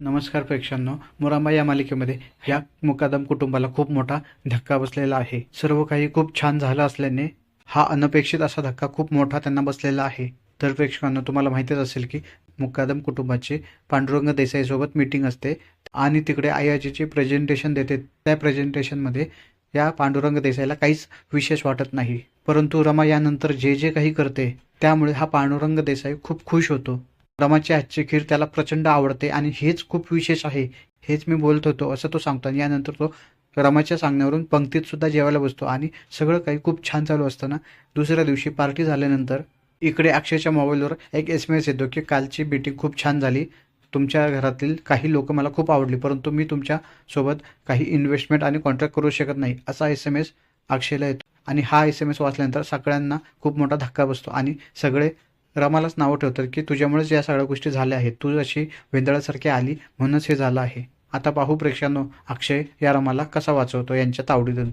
नमस्कार प्रेक्षकांनो मुरांबा या मालिकेमध्ये या मुकादम कुटुंबाला खूप मोठा धक्का बसलेला आहे. सर्व काही खूप छान झालं असल्याने हा अनपेक्षित असा धक्का खूप मोठा त्यांना बसलेला आहे. तर प्रेक्षकांनो तुम्हाला माहितीच असेल की मुकादम कुटुंबाची पांडुरंग देसाईसोबत मीटिंग असते आणि तिकडे आयाजीची प्रेझेंटेशन देते. त्या प्रेझेंटेशनमध्ये या पांडुरंग देसाईला काहीच विशेष वाटत नाही. परंतु रमा यानंतर जे जे काही करते त्यामुळे हा पांडुरंग देसाई खूप खुश होतो. रमाची आजची खीर त्याला प्रचंड आवडते आणि हेच खूप विशेष आहे. हेच मी बोलत होतो असं तो सांगतो. आणि यानंतर तो रमाच्या सांगण्यावरून पंक्तीत सुद्धा जेवायला बसतो आणि सगळं काही खूप छान चालू असताना दुसऱ्या दिवशी पार्टी झाल्यानंतर इकडे अक्षयच्या मोबाईलवर एक एस एम एस येतो की कालची मीटिंग खूप छान झाली. तुमच्या घरातील काही लोक मला खूप आवडली परंतु मी तुमच्यासोबत काही इन्व्हेस्टमेंट आणि कॉन्ट्रॅक्ट करू शकत नाही. असा एस एम एस अक्षयला येतो. आणि हा एस एम एस वाचल्यानंतर सगळ्यांना खूप मोठा धक्का बसतो आणि सगळे रमालाच नावं ठेवतात की तुझ्यामुळेच या सगळ्या गोष्टी झाल्या आहेत. तू अशी वेंदळासारखी आली म्हणूनच हे झालं आहे. आता पाहू प्रेक्षकांनो अक्षय या रमाला कसा वाचवतो यांच्या तावडीतून.